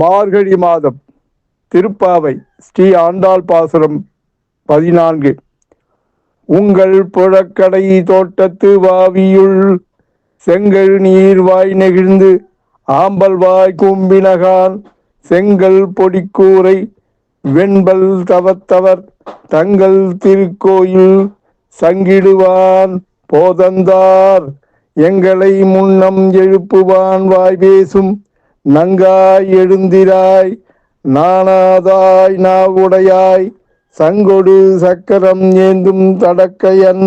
மார்கழி மாதம் திருப்பாவை ஸ்ரீ ஆண்டாள் பாசுரம் பதினான்கு. உங்கள் புழக்கடை தோட்டத்து வாவியுள் செங்கல் நீர் வாய் நெகிழ்ந்து ஆம்பல்வாய் கும்பினகான் செங்கல் பொடிக்கூரை வெண்பல் தவத்தவர் தங்கள் திருக்கோயில் சங்கிடுவான் போதந்தார் எங்களை முன்னம் எழுப்புவான் வாய் பேசும் நங்காய் எழுந்திராய் நாணாதாய் நாவுடையாய் சங்கொடு சக்கரம் ஏந்தும் தடக்கையன்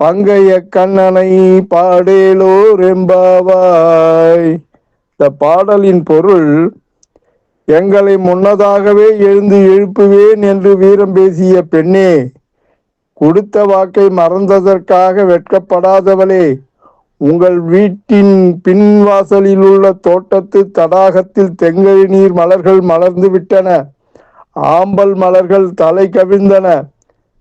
பங்கைய கண்ணனை பாடேலோ ரெம்பாவாய் இந்த பாடலின் பொருள் எங்களை முன்னதாகவே எழுந்து எழுப்புவேன் என்று வீரம் பேசிய பெண்ணே கொடுத்த வாக்கை மறந்ததற்காக வெட்கப்படாதவளே உங்கள் வீட்டின் பின்வாசலில் உள்ள தோட்டத்து தடாகத்தில் தெங்கை நீர் மலர்கள் மலர்ந்து விட்டன. ஆம்பல் மலர்கள் தலை கவிழ்ந்தன.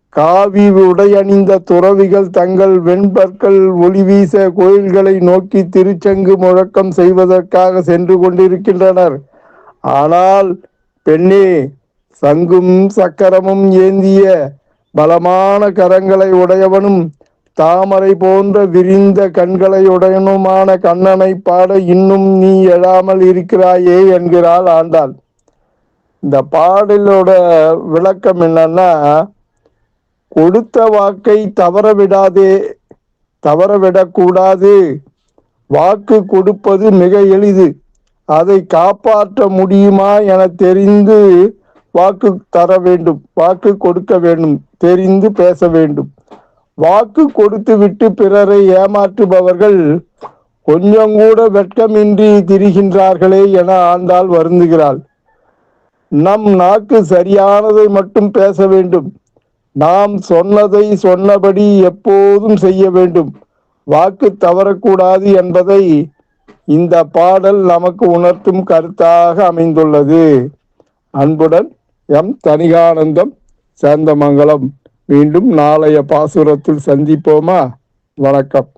காவி உடையணிந்த துறவிகள் தங்கள் வெண்பற்கள் ஒளி வீச கோயில்களை நோக்கி திருச்சங்கு முழக்கம் செய்வதற்காக சென்று கொண்டிருக்கின்றனர். ஆனால் பெண்ணே சங்கும் சக்கரமும் ஏந்திய பலமான கரங்களை உடையவனும் தாமரை போன்ற விரிந்த கண்களை உடையனுமான கண்ணனை பாட இன்னும் நீ எழாமல் இருக்கிறாயே என்கிறாள் ஆண்டாள். இந்த பாடலோட விளக்கம் என்னன்னா கொடுத்த வாக்கை தவற விடாதே தவற விடக்கூடாது வாக்கு கொடுப்பது மிக எளிது. அதை காப்பாற்ற முடியுமா என தெரிந்து வாக்கு தர வேண்டும் வாக்கு கொடுக்க வேண்டும் தெரிந்து பேச வேண்டும். வாக்கு கொடுத்து விட்டு பிறரை ஏமாற்றுபவர்கள் கொஞ்சம் கூட வெட்கமின்றி திரிகின்றார்களே என ஆண்டாள் வருந்துகிறாள். நம் நாக்கு சரியானதை மட்டும் பேச வேண்டும். நாம் சொன்னதை சொன்னபடி எப்போதும் செய்ய வேண்டும். வாக்கு தவறக்கூடாது என்பதை இந்த பாடல் நமக்கு உணர்த்தும் கருத்தாக அமைந்துள்ளது. அன்புடன் எம் தனிகானந்தம் சேந்தமங்கலம். மீண்டும் நாளைய பாசுரத்தில் சந்திப்போமா? வணக்கம்.